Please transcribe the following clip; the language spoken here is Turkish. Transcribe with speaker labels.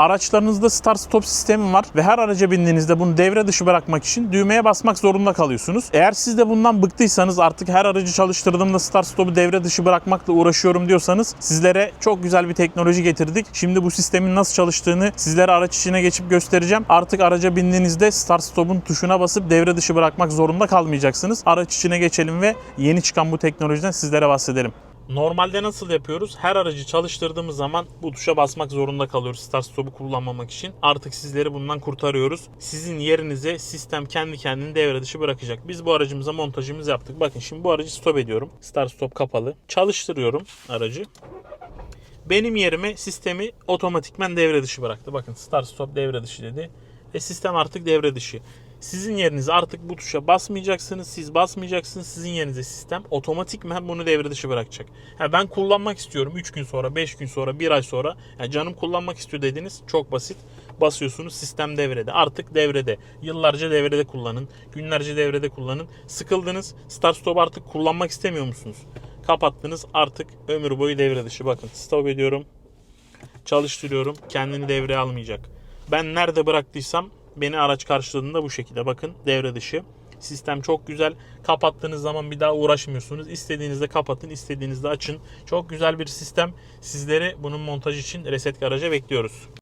Speaker 1: Araçlarınızda start stop sistemi var ve her araca bindiğinizde bunu devre dışı bırakmak için düğmeye basmak zorunda kalıyorsunuz. Eğer siz de bundan bıktıysanız artık her aracı çalıştırdığımda start stop'u devre dışı bırakmakla uğraşıyorum diyorsanız sizlere çok güzel bir teknoloji getirdik. Şimdi bu sistemin nasıl çalıştığını sizlere araç içine geçip göstereceğim. Artık araca bindiğinizde start stop'un tuşuna basıp devre dışı bırakmak zorunda kalmayacaksınız. Araç içine geçelim ve yeni çıkan bu teknolojiden sizlere bahsedelim. Normalde nasıl yapıyoruz? Her aracı çalıştırdığımız zaman bu tuşa basmak zorunda kalıyoruz start stop'u kullanmamak için. Artık sizleri bundan kurtarıyoruz. Sizin yerinize sistem kendi kendini devre dışı bırakacak. Biz bu aracımıza montajımızı yaptık. Bakın şimdi bu aracı stop ediyorum. Start stop kapalı. Çalıştırıyorum aracı. Benim yerime sistemi otomatikmen devre dışı bıraktı. Bakın start stop devre dışı dedi. Ve sistem artık devre dışı. Sizin yerinize artık bu tuşa basmayacaksınız. Siz basmayacaksınız. Sizin yerinize sistem otomatikmen bunu devre dışı bırakacak. Ha, ben kullanmak istiyorum 3 gün sonra, 5 gün sonra, 1 ay sonra. Ya canım kullanmak istiyor dediniz. Çok basit. Basıyorsunuz sistem devrede. Artık devrede. Yıllarca devrede kullanın. Günlerce devrede kullanın. Sıkıldınız. Start stop artık kullanmak istemiyor musunuz? Kapattınız. Artık ömür boyu devre dışı. Bakın stop ediyorum. Çalıştırıyorum. Kendini devreye almayacak. Ben nerede bıraktıysam beni araç karşıladığında bu şekilde bakın devre dışı. Sistem çok güzel. Kapattığınız zaman bir daha uğraşmıyorsunuz. İstediğinizde kapatın, istediğinizde açın. Çok güzel bir sistem. Sizleri bunun montajı için Reset Garaj'a bekliyoruz.